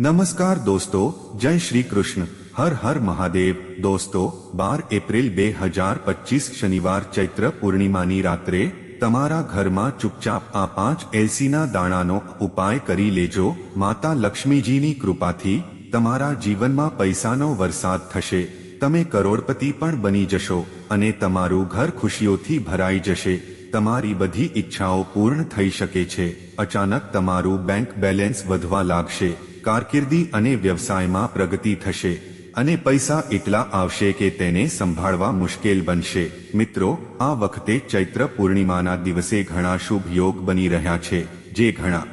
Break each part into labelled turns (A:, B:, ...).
A: નમસ્કાર દોસ્તો, જય શ્રી કૃષ્ણ. હર હર મહાદેવ. દોસ્તો, બાર એપ્રિલ બે હજાર પચીસ શનિવાર ચૈત્ર પૂર્ણિમાની રાત્રે તમારા ઘરમાં ચૂપચાપ આ પાંચ એલસીના દાણાનો ઉપાય કરી લેજો. માતા લક્ષ્મીજીની કૃપાથી તમારા જીવનમાં પૈસાનો વરસાદ થશે. તમે કરોડપતિ પણ બની જશો અને તમારું ઘર ખુશીઓથી ભરાઈ જશે. તમારી બધી ઈચ્છાઓ પૂર્ણ થઈ શકે છે. અચાનક તમારું બેંક બેલેન્સ વધવા લાગશે. કારકિર્દી અને વ્યવસાયમાં પ્રગતિ થશે અને પૈસા એટલા આવશે કે તેને સંભાળવા મુશ્કેલ બનશે. મિત્રો, આ વખતે ચૈત્ર પૂર્ણિમાના દિવસે ઘણા શુભ યોગ બની રહ્યા છે, જે ઘણા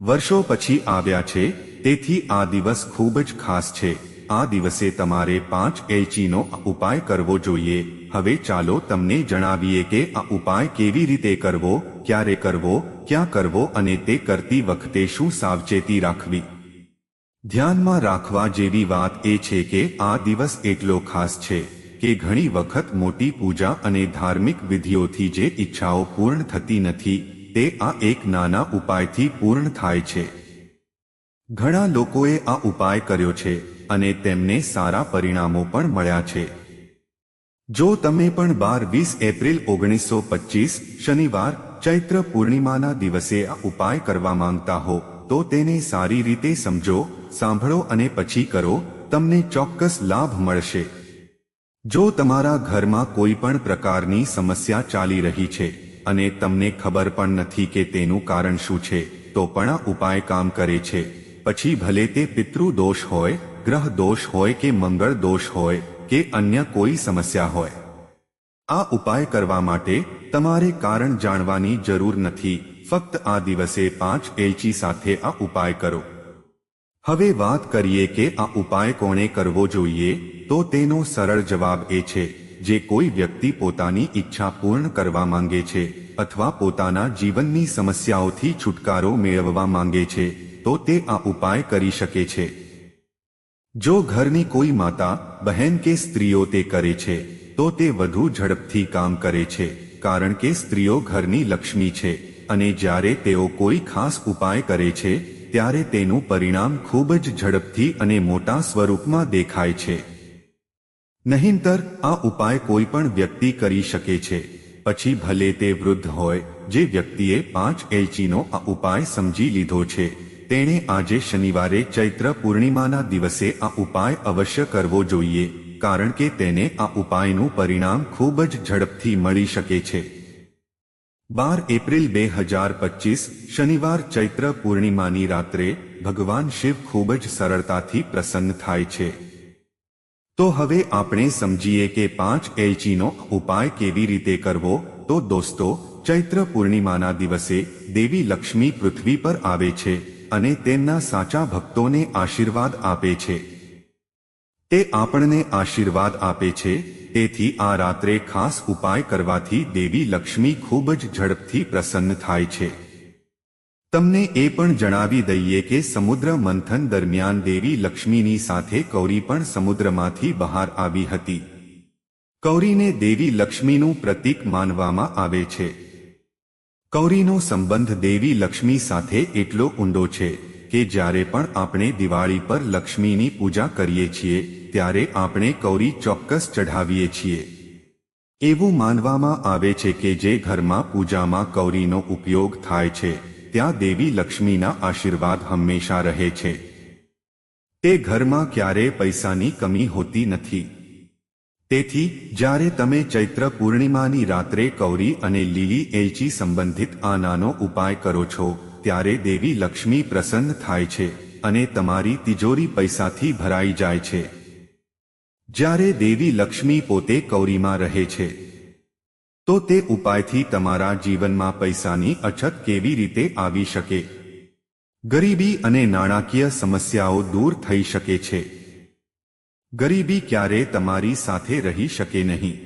A: વર્ષો પછી આવ્યા છે, તેથી આ દિવસ ખૂબ જ ખાસ છે. આ દિવસે તમારે પાંચ એલચીનો ઉપાય કરવો જોઈએ. હવે ચાલો તમને જણાવીએ કે આ ઉપાય કેવી રીતે કરવો, ક્યારે કરવો, ક્યાં કરવો અને તે કરતી વખતે શું સાવચેતી રાખવી. ધ્યાનમાં રાખવા જેવી વાત એ છે કે આ દિવસ એટલો ખાસ છે કે ઘણી વખત મોટી પૂજા અને ધાર્મિક વિધિઓથી જે ઈચ્છાઓ પૂર્ણ થતી નથી, તે આ એક નાના ઉપાયથી પૂર્ણ થાય છે. ઘણા લોકોએ આ ઉપાય કર્યો છે અને તેમને સારા પરિણામો પણ મળ્યા છે. જો તમે પણ બાર વીસ એપ્રિલ ઓગણીસો પચીસ, શનિવાર, ચૈત્ર પૂર્ણિમાના દિવસે આ ઉપાય કરવા માંગતા હો, તો તેને સારી રીતે સમજો સાંભળો અને પછી કરો, તમને ચોક્કસ લાભ મળશે. જો તમારા ઘરમાં કોઈ પણ પ્રકારની સમસ્યા ચાલી રહી છે અને તમને ખબર પણ નથી કે તેનું કારણ શું છે, તો પણ આ ઉપાય કામ કરે છે. પછી ભલે તે પિતૃ દોષ હોય, ગ્રહ દોષ હોય કે મંગળ દોષ હોય કે અન્ય કોઈ સમસ્યા હોય. આ ઉપાય કરવા માટે તમારે કારણ જાણવાની જરૂર નથી. ફક્ત આ દિવસે પાંચ એલચી સાથે આ ઉપાય કરો. હવે વાત કરીએ કે આ ઉપાય કોણે કરવો જોઈએ, તો તેનો સરળ જવાબ એ છે, જે કોઈ વ્યક્તિ પોતાની ઈચ્છા પૂર્ણ કરવા માંગે છે, અથવા પોતાના જીવનની સમસ્યાઓથી છુટકારો મેળવવા માંગે છે, તો તે આ ઉપાય કરી શકે છે. જો ઘરની કોઈ માતા, બહેન કે સ્ત્રીઓ તે કરે છે, તો તે વધુ ઝડપથી કામ કરે છે, કારણ કે સ્ત્રીઓ ઘરની લક્ષ્મી છે, અને જ્યારે તેઓ કોઈ ખાસ ઉપાય કરે છે ત્યારે તેનું પરિણામ ખૂબ જ ઝડપથી અને મોટા સ્વરૂપમાં દેખાય છે. નહીંતર, આ ઉપાય કોઈ પણ વ્યક્તિ કરી શકે છે. પછી ભલે તે વૃદ્ધ હોય, જે વ્યક્તિએ પાંચ એલચીનો આ ઉપાય સમજી લીધો છે. તેણે આજે શનિવારે ચૈત્ર પૂર્ણિમાના દિવસે આ ઉપાય અવશ્ય કરવો જોઈએ, કારણ કે તેને આ ઉપાયનું પરિણામ ખૂબ જ ઝડપથી મળી શકે છે. બાર એપ્રિલ બે હજાર પચીસ, શનિવાર ચૈત્ર પૂર્ણિમાની રાત્રે ભગવાન શિવ ખૂબ જ સરળતાથી પ્રસન્ન થાય છે. તો હવે આપણે સમજીએ કે પાંચ એલચીનો ઉપાય કેવી રીતે કરવો? તો દોસ્તો, ચૈત્ર પૂર્ણિમાના દિવસે દેવી લક્ષ્મી પૃથ્વી પર આવે છે અને તેમના સાચા ભક્તોને આશીર્વાદ આપે છે. તે આપણને આશીર્વાદ આપે છે તેથી આ રાત્રે ખાસ ઉપાય કરવાથી દેવી લક્ષ્મી ખૂબ જ ઝડપથી પ્રસન્ન થાય છે. તમને એ પણ જણાવી દઈએ કે સમુદ્ર મંથન દરમિયાન દેવી લક્ષ્મીની સાથે કૌરી પણ સમુદ્રમાંથી બહાર આવી હતી. કૌરીને દેવી લક્ષ્મીનું પ્રતીક માનવામાં આવે છે. કૌરીનો સંબંધ દેવી લક્ષ્મી સાથે એટલો ઊંડો છે કે જ્યારે પણ આપણે દિવાળી પર લક્ષ્મીની પૂજા કરીએ છીએ ત્યારે આપણે કૌરી ચોક્કસ ચઢાવીએ છીએ. એવું માનવામાં આવે છે કે જે ઘરમાં પૂજામાં કૌરીનો ઉપયોગ થાય છે, ત્યાં દેવી લક્ષ્મીના આશીર્વાદ હંમેશા રહે છે. તે ઘરમાં ક્યારે પૈસાની કમી હોતી નથી. તેથી, જ્યારે તમે ચૈત્ર પૂર્ણિમાની રાત્રે કૌરી અને લીલી એલચી સંબંધિત આ નાનો ઉપાય કરો છો, ત્યારે દેવી લક્ષ્મી પ્રસન્ન થાય છે અને તમારી તિજોરી પૈસાથી ભરાઈ જાય છે. જ્યારે દેવી લક્ષ્મી પોતે કૌરીમાં રહે છે, તો તે ઉપાયથી તમારા જીવનમાં પૈસાની અછત કેવી રીતે આવી શકે? ગરીબી અને નાણાકીય સમસ્યાઓ દૂર થઈ શકે છે. ગરીબી ક્યારે તમારી સાથે રહી શકે નહીં.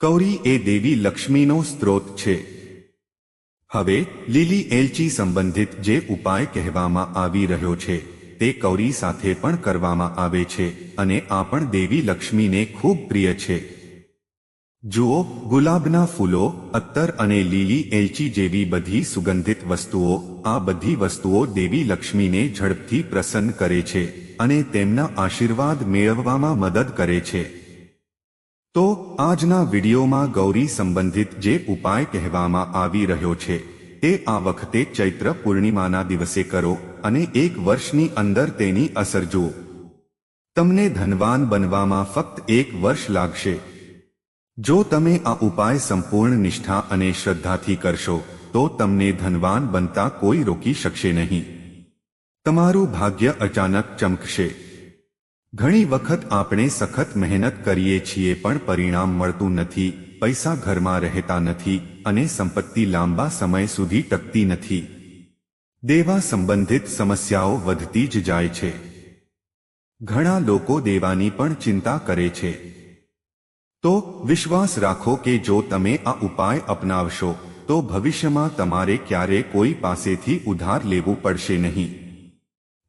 A: કૌરી એ દેવી લક્ષ્મીનો સ્ત્રોત છે. હવે લીલી એલચી સંબંધિત જે ઉપાય કહેવામાં આવી રહ્યો છે. તે કૌરી સાથે પણ કરવામાં આવે છે અને આ પણ દેવી લક્ષ્મીને ખૂબ પ્રિય છે. જુઓ, ગુલાબના ફૂલો, અત્તર અને લીલી એલચી જેવી બધી સુગંધિત વસ્તુઓ, આ બધી વસ્તુઓ દેવી લક્ષ્મીને ઝડપથી પ્રસન્ન કરે છે અને તેમના આશીર્વાદ મેળવવામાં મદદ કરે છે. તો, આજના વિડીયોમાં ગૌરી સંબંધિત જે ઉપાય કહેવામાં આવી રહ્યો છે, તે આ વખતે ચૈત્ર પૂર્ણિમાના દિવસે કરો. અને એક વર્ષની અંદર તેની અસર જુઓ. તમને ધનવાન બનવામાં ફક્ત એક વર્ષ લાગશે. જો તમે આ ઉપાય સંપૂર્ણ નિષ્ઠા અને શ્રદ્ધાથી કરશો, તો તમને ધનવાન બનતા કોઈ રોકી શકશે નહીં. તમારું ભાગ્ય અચાનક ચમકશે. ઘણી વખત આપણે સખત મહેનત કરીએ છીએ પણ પરિણામ મળતું નથી, પૈસા ઘરમાં રહેતા નથી અને સંપત્તિ લાંબા સમય સુધી ટકતી નથી. દેવા સંબંધિત સમસ્યાઓ વધતી જ જાય છે. ઘણા લોકો દેવાની પણ ચિંતા કરે છે. તો વિશ્વાસ રાખો કે જો તમે આ ઉપાય અપનાવશો, તો ભવિષ્યમાં તમારે ક્યારે કોઈ પાસેથી ઉધાર લેવું પડશે નહીં.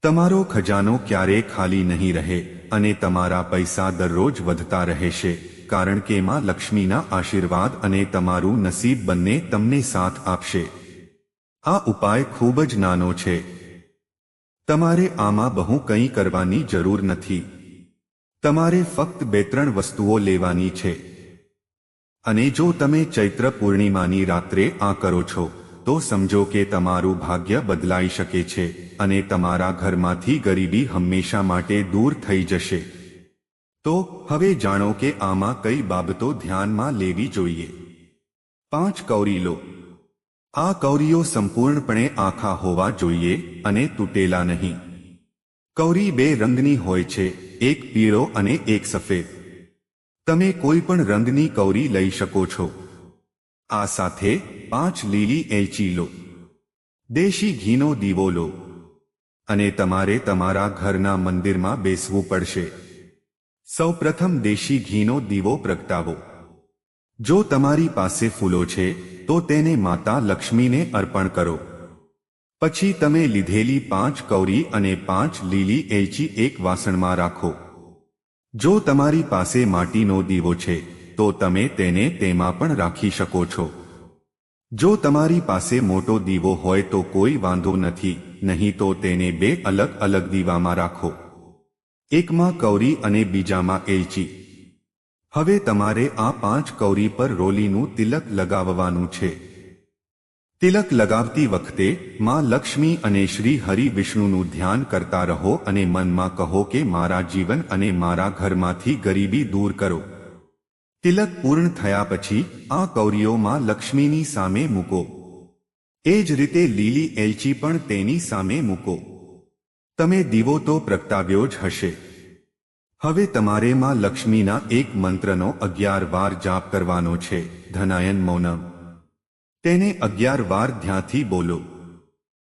A: તમારો ખજાનો ક્યારે ખાલી નહીં રહે અને તમારા પૈસા દરરોજ વધતા રહેશે, કારણ કે માં લક્ષ્મીના આશીર્વાદ અને તમારું નસીબ બંને તમને સાથ આપશે. આ ઉપાય ખૂબ જ નાનો છે. તમારે આમાં બહુ કંઈ કરવાની જરૂર નથી. તમારે ફક્ત બે ત્રણ વસ્તુઓ લેવાની છે. અને જો તમે ચૈત્ર પૂર્ણિમાની રાત્રે આ કરો છો, તો સમજો કે તમારું ભાગ્ય બદલાઈ શકે છે અને તમારા ઘરમાંથી ગરીબી હંમેશા માટે દૂર થઈ જશે. તો હવે જાણો કે આમાં કઈ બાબતો ધ્યાનમાં લેવી જોઈએ. પાંચ કૌરી લો આ કૌરીઓ સંપૂર્ણપણે આખા હોવા જોઈએ અને તૂટેલા નહીં. કૌરી બે રંગની હોય છે, એક પીળો અને એક સફેદ. તમે કોઈ પણ રંગની કૌરી લઈ શકો છો. આ સાથે પાંચ લીલી એલચી લો. દેશી ઘીનો દીવો લો. અને તમારે તમારા ઘરના મંદિરમાં બેસવું પડશે. સૌપ્રથમ દેશી ઘીનો દીવો પ્રગટાવો. જો તમારી પાસે ફૂલો છે, તો તેને માતા લક્ષ્મીને અર્પણ કરો. પછી તમે લીધેલી પાંચ કૌરી અને પાંચ લીલી એલચી એક વાસણમાં રાખો. જો તમારી પાસે માટીનો દીવો છે, તો તમે તેને તેમાં પણ રાખી શકો છો. જો તમારી પાસે મોટો દીવો હોય, તો કોઈ વાંધો નથી, નહીં તો તેને બે અલગ અલગ દીવામાં રાખો. એકમાં કૌરી અને બીજામાં એલચી. હવે તમારે આ પાંચ કૌરી પર રોલીનું તિલક લગાવવાનું છે. તિલક લગાવતી વખતે માં લક્ષ્મી અને શ્રી હરિ વિષ્ણુનું ધ્યાન કરતા રહો અને મનમાં કહો કે મારા જીવન અને મારા ઘરમાંથી ગરીબી દૂર કરો. તિલક પૂર્ણ થયા પછી આ કૌરીઓમાં લક્ષ્મીની સામે મૂકો. એ જ રીતે લીલી એલચી પણ તેની સામે મૂકો. તમે દીવો તો પ્રગટાવ્યો જ હશે. હવે તમારે માં લક્ષ્મીના એક મંત્રનો અગિયાર વાર જાપ કરવાનો છે. ધનાયન મૌનમ. તેને અગિયાર વાર ધ્યાંથી બોલો.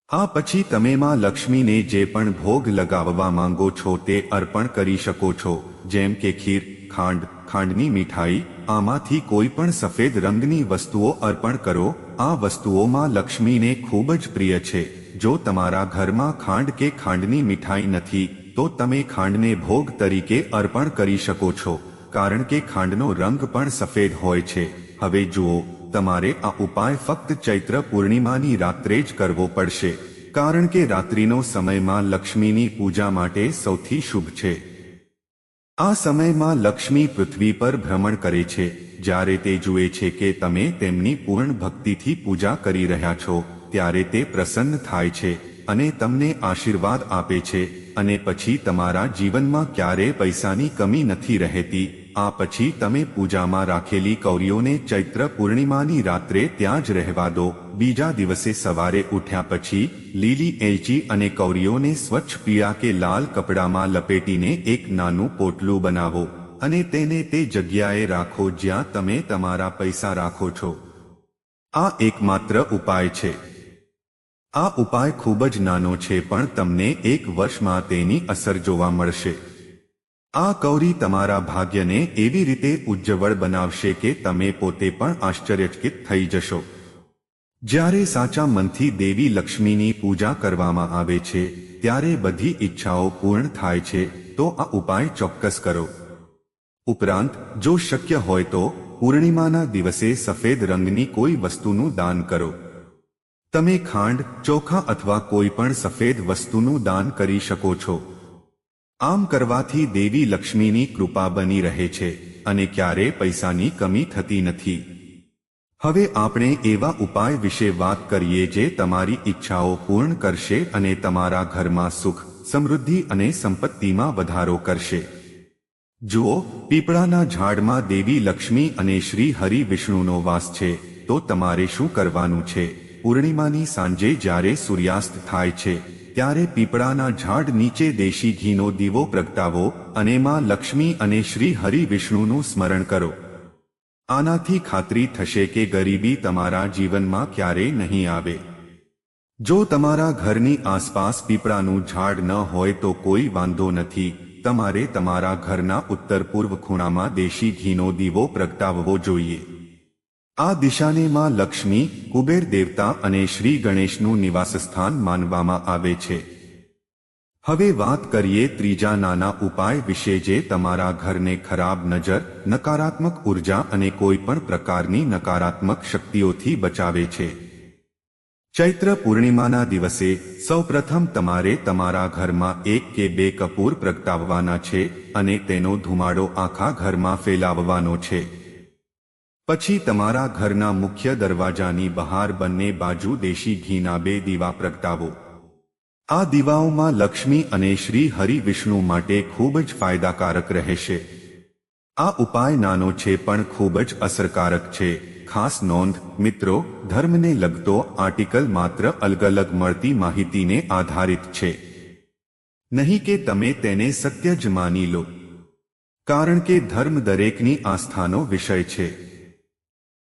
A: આ પછી તમે માં લક્ષ્મીને જે પણ ભોગ લગાવવા માંગો છો તે અર્પણ કરી શકો છો. જેમ કે ખીર, ખાંડ, ખાંડની મીઠાઈ, આમાંથી કોઈ પણ સફેદ રંગની વસ્તુઓ અર્પણ કરો. આ વસ્તુઓમાં લક્ષ્મીને ખૂબ જ પ્રિય છે. જો તમારા ઘરમાં ખાંડ કે ખાંડની મીઠાઈ નથી તો તમે ખાંડને ભોગ તરીકે અર્પણ કરી શકો છો, કારણ કે ખાંડનો રંગ પણ સફેદ હોય છે. હવે જુઓ, તમારે આ ઉપાય ફક્ત ચૈત્ર પૂર્ણિમાની રાત્રે જ કરવો પડશે, કારણ કે રાત્રિનો સમયમાં લક્ષ્મીની પૂજા માટે સૌથી શુભ છે. આ સમયમાં લક્ષ્મી પૃથ્વી પર ભ્રમણ કરે છે, જ્યારે તે જુએ છે કે તમે તેમની પૂર્ણ ભક્તિથી પૂજા કરી રહ્યા છો, ત્યારે તે પ્રસન્ન થાય છે અને તમને આશીર્વાદ આપે છે. અને પછી તમારા જીવનમાં ક્યારે પૈસાની કમી નથી રહેતી. આ પછી તમે પૂજામાં રાખેલી કૌરીઓને ચૈત્ર પૂર્ણિમાની રાત્રે ત્યાં જ રહેવા દો. બીજા દિવસે સવારે ઉઠ્યા પછી લીલી એલચી અને કૌરીઓને સ્વચ્છ પીળા કે લાલ કપડામાં લપેટીને એક નાનું પોટલું બનાવો અને તેને તે જગ્યાએ રાખો જ્યાં તમે તમારા પૈસા રાખો છો. આ એકમાત્ર ઉપાય છે. આ ઉપાય ખૂબ જ નાનો છે પણ તમને એક વર્ષમાં તેની અસર જોવા મળશે. આ કૌરી તમારા ભાગ્યને એવી રીતે ઉજ્જવળ બનાવશે કે તમે પોતે પણ આશ્ચર્યચકિત થઈ જશો. જ્યારે સાચા મનથી દેવી લક્ષ્મીની પૂજા કરવામાં આવે છે, ત્યારે બધી ઈચ્છાઓ પૂર્ણ થાય છે, તો આ ઉપાય ચોક્કસ કરો. ઉપરાંત, જો શક્ય હોય તો પૂર્ણિમાના દિવસે સફેદ રંગની કોઈ વસ્તુનું દાન કરો. તમે ખાંડ, ચોખા અથવા કોઈ પણ સફેદ વસ્તુનું દાન કરી શકો છો. આમ કરવાથી દેવી લક્ષ્મીની કૃપા બની રહે છે અને ક્યારે પૈસાની કમી થતી નથી. હવે આપણે એવા ઉપાય વિશે વાત કરીએ જે તમારી ઈચ્છાઓ પૂર્ણ કરશે અને તમારા ઘરમાં સુખ, સમૃદ્ધિ અને સંપત્તિમાં વધારો કરશે. જુઓ પીપળાના ઝાડમાં દેવી લક્ષ્મી અને શ્રી હરિ વિષ્ણુનો વાસ છે, તો તમારે શું કરવાનું છે? પૂર્ણિમાની સાંજે જ્યારે સૂર્યાસ્ત થાય છે, ત્યારે પીપળાના ઝાડ નીચે દેશી ઘીનો દીવો પ્રગટાવો અને માં લક્ષ્મી અને શ્રી હરિ વિષ્ણુનું સ્મરણ કરો. આનાથી ખાતરી થશે કે ગરીબી તમારા જીવનમાં ક્યારેય નહીં આવે. જો તમારા ઘરની આસપાસ પીપળાનું ઝાડ ન હોય તો કોઈ વાંધો નથી, તમારે તમારા ઘરના ઉત્તર પૂર્વ ખૂણામાં દેશી ઘીનો દીવો પ્રગટાવવો જોઈએ. આ દિશાને માં લક્ષ્મી, કુબેર દેવતા અને શ્રી ગણેશનું નિવાસસ્થાન માનવામાં આવે છે. હવે વાત કરીએ ત્રીજા નાના ઉપાય વિશે જે તમારા ઘરને ખરાબ નજર, નકારાત્મક ઊર્જા અને કોઈ પણ પ્રકારની નકારાત્મક શક્તિઓથી બચાવે છે. ચૈત્ર પૂર્ણિમાના દિવસે સૌપ્રથમ તમારે તમારા ઘરમાં એક કે બે કપૂર પ્રગટાવવાના છે અને તેનો ધુમાડો આખા ઘરમાં ફેલાવવાનો છે. પછી તમારા ઘરના મુખ્ય દરવાજાની બહાર બંને બાજુ દેશી ઘીના બે દીવા પ્રગટાવો. આ દીવાઓમાં લક્ષ્મી અને શ્રી હરિ વિષ્ણુ માટે ખૂબ જ ફાયદાકારક રહેશે. આ ઉપાય નાનો છે પણ ખૂબ જ અસરકારક છે. ખાસ નોંધ, મિત્રો, ધર્મને લગતો આર્ટિકલ માત્ર અલગ અલગ મળતી માહિતીને આધારિત છે. નહીં કે તમે તેને સત્ય જ માની લો. કારણ કે ધર્મ દરેકની આસ્થાનો વિષય છે.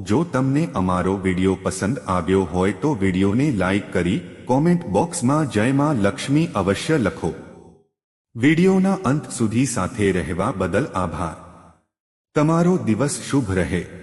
A: જો તમને અમારો વીડિયો પસંદ આવ્યો હોય તો વિડીયોને લાઇક કરી કોમેન્ટ બોક્સમાં જય માં લક્ષ્મી અવશ્ય લખો. વિડિયોના અંત સુધી સાથે રહેવા બદલ આભાર. તમારો દિવસ શુભ રહે.